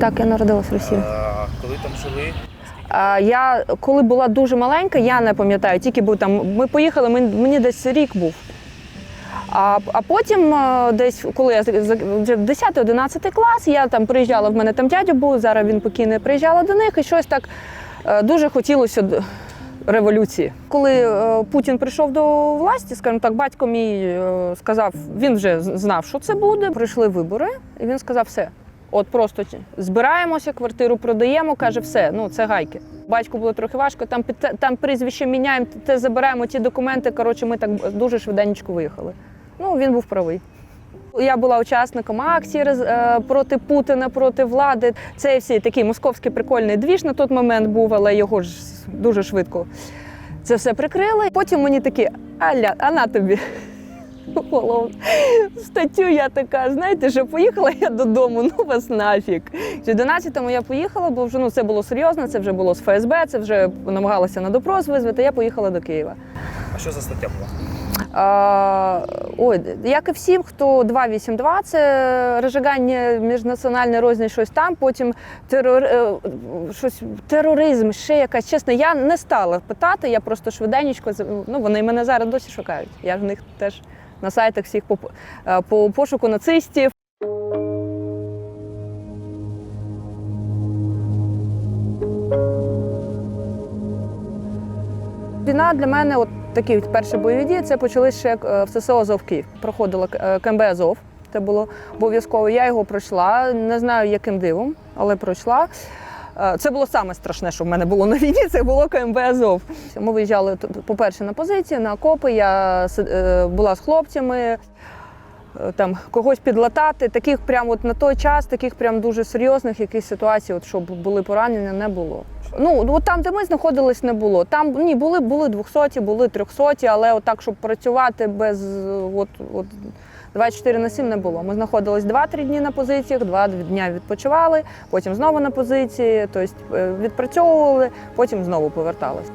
Так, я народилась в Росії. А, коли там жили? А, я коли була дуже маленька, я не пам'ятаю, тільки був там. Ми поїхали, мені десь рік був. А, а потім, десь, коли я вже 10-11 клас, я там приїжджала, в мене там дядя був, зараз він покійний, приїжджала до них і щось так е, дуже хотілося революції. Коли е, Путін прийшов до власті, скажімо так, батько мій е, сказав, він вже знав, що це буде. Прийшли вибори, і він сказав, все. От просто збираємося, квартиру продаємо, каже, все, ну це гайки. Батьку було трохи важко, там, там прізвище міняємо, те забираємо ті документи. Коротше, ми так дуже швиденько виїхали. Ну, він був правий. Я була учасником акції е, проти Путіна, проти влади. Це всі такий московський прикольний двіж на той момент був, але його ж дуже швидко це все прикрили. Потім мені такі, аля, а на тобі. Голову. Статтю я така, знаєте, що поїхала я додому, ну вас нафіг. В 11-му я поїхала, бо вже ну, це було серйозно, це вже було з ФСБ, це вже намагалася на допрос визвати. Я поїхала до Києва. А що за стаття була? А, ой, як і всім, хто 282, це розжигання міжнаціональної розні, щось там, потім терор, е, щось, тероризм, ще якась. Чесно, я не стала питати, я просто швиденько, ну вони мене зараз досі шукають. Я в них теж на сайтах всіх по, е, по пошуку нацистів. Війна для мене, от такі перші бойові дії, це почалися ще е, в ССО Азов Київ. Проходила е, КМБ Азов. Це було обов'язково. Я його пройшла. Не знаю, яким дивом, але пройшла. Е, Це було саме страшне, що в мене було на війні. Це було КМБ Азов. Ми виїжджали по-перше, на позиції, на окопи. Я е, була з хлопцями. е, Там когось підлатати, таких прям от на той час, таких прям дуже серйозних якихось ситуацій, от щоб були поранення, не було. Ну от там, де ми знаходились, не було. Там ні, були, були 200, були 300, але от так, щоб працювати без от, от 24 на 7 не було. Ми знаходились 2-3 дні на позиціях, 2 дня відпочивали, потім знову на позиції, тобто е, відпрацьовували, потім знову повертались.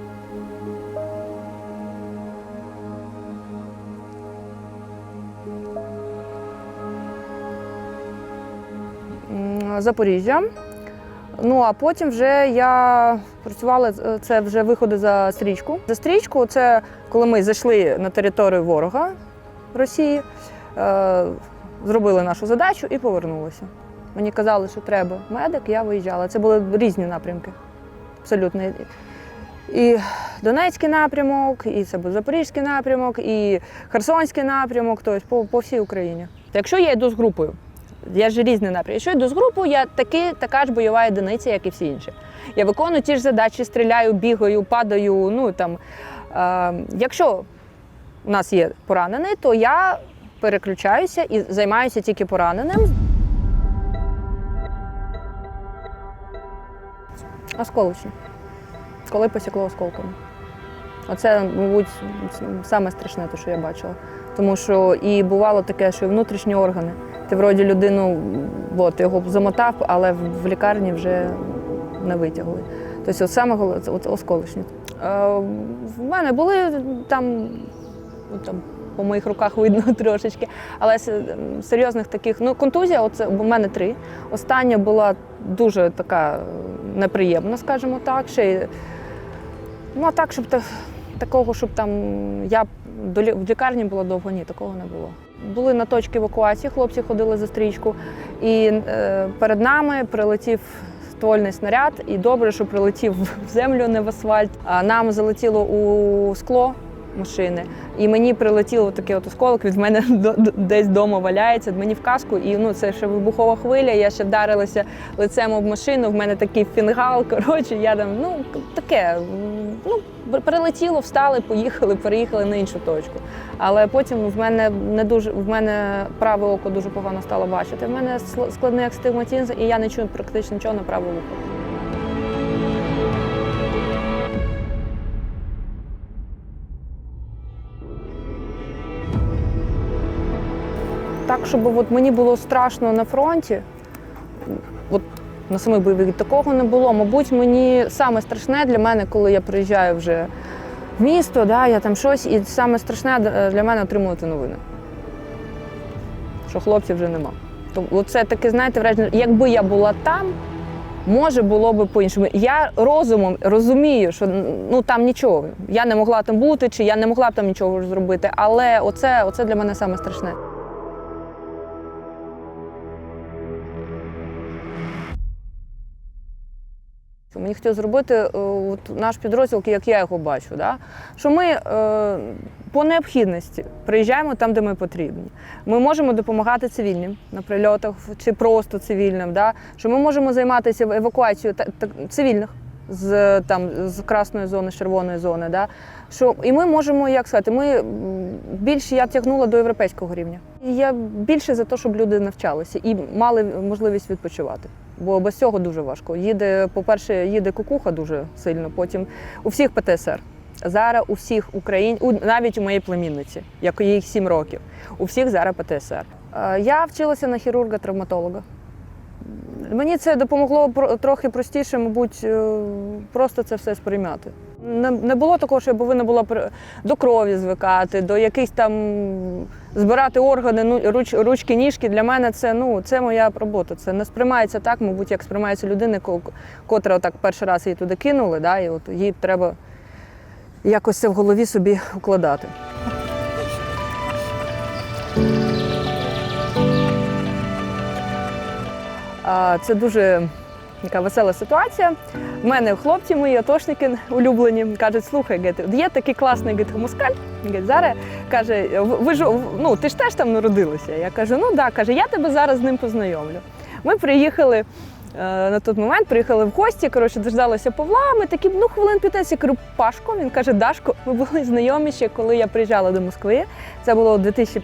Запоріжжя. Ну а потім вже я працювала е, це вже виходи за стрічку. За стрічку це коли ми зайшли на територію ворога Росії, зробили нашу задачу і повернулися. Мені казали, що треба медик, я виїжджала. Це були різні напрямки. Абсолютно. І Донецький напрямок, і це був Запорізький напрямок, і Херсонський напрямок, тобто по, по всій Україні. Якщо я йду з групою, я ж різні напрямки. Якщо йду з групою, я таки, така ж бойова одиниця, як і всі інші. Я виконую ті ж задачі, стріляю, бігаю, падаю. Ну там е, якщо у нас є поранений, то я переключаюся і займаюся тільки пораненим. Осколочні. Коли посікло осколками. Оце, мабуть, саме страшне, те, що я бачила. Тому що і бувало таке, що і внутрішні органи. Ти вроді людину, от, його замотав, але в, лікарні вже не витягли. Тобто, саме головне, це осколочні. Е, в мене були там, там по моїх руках видно трошечки, але серйозних таких, ну, контузія, оце, в мене три. Остання була дуже така неприємна, скажімо так. Ще, ну, а так, щоб та, такого, щоб там я до в лікарні була довго, ні, такого не було. Були на точці евакуації, хлопці ходили за стрічку, і е, перед нами прилетів ствольний снаряд, і добре, що прилетів в землю, не в асфальт. А нам залетіло у скло машини, і мені прилетіло такий от осколок, від мене десь вдома валяється, мені в каску, і ну це ще вибухова хвиля. Я ще вдарилася лицем об машину. В мене такий фінгал. Коротше, я там ну таке. Ну прилетіло, встали, поїхали, переїхали на іншу точку. Але потім в мене не дуже в мене праве око дуже погано стало бачити. В мене складний астигматизм, і я не чую практично нічого на праве вухо. Так, щоб от мені було страшно на фронті, от на самих бойових такого не було. Мабуть, мені саме страшне для мене, коли я приїжджаю вже в місто, да, я там щось, і саме страшне е, для мене отримувати новини. Що хлопців вже нема. То це таке, знаєте, враження, якби я була там, Може було би по-іншому. Я розумом розумію, що ну там нічого. Я не могла там бути, чи я не могла б там нічого зробити. Але оце, оце для мене саме страшне. Що Мені хотілося зробити е, от, наш підрозділ, як я його бачу. Да? Що ми е, по необхідності приїжджаємо там, де ми потрібні. Ми можемо допомагати цивільним на прильотах чи просто цивільним. Да? Що ми можемо займатися евакуацією цивільних з, там, з красної зони, з червоної зони. Да? Що, і ми можемо, як сказати, ми більше я тягнула до європейського рівня. Я більше за те, щоб люди навчалися і мали можливість відпочивати. Бо без цього дуже важко. Їде, по-перше, їде кукуха дуже сильно, потім у всіх ПТСР. Зараз у всіх українців, навіть у моєї племінниці, як їй 7 років, у всіх зараз ПТСР. Е, Я вчилася на хірурга-травматолога. Мені це допомогло трохи простіше, мабуть, е, просто це все сприйняти. Не, було такого, що я повинна була до крові звикати, до якихось там збирати органи, ну, руч, ручки, ніжки. Для мене це, ну, це моя робота. Це не сприймається так, мабуть, як сприймається людина, ко- котра отак перший раз її туди кинули, да, і от їй треба якось це в голові собі укладати. Це дуже така весела ситуація. В мене хлопці мої атошники улюблені кажуть, слухай, є такий класний москаль. Говорить, зараз каже, ви ж ну ти ж теж там народилася. Я кажу, ну да, каже, я тебе зараз з ним познайомлю. Ми приїхали. е, На той момент приїхали в гості, коротше, дождалися Павла. Ми такі, ну хвилин 15, я кажу, Пашко. Він каже, Дашко, ми були знайомі ще, коли я приїжджала до Москви. Це було 2000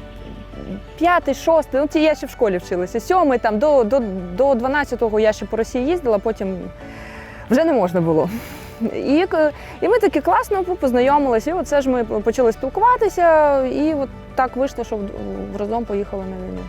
п'ятий, шостий, ну ті я ще в школі вчилася. Сьомий там до, до, до 12-го я ще по Росії їздила, потім вже не можна було. І, і ми таки класно познайомилися. І оце ж ми почали спілкуватися, і от так вийшло, що разом поїхали на війну.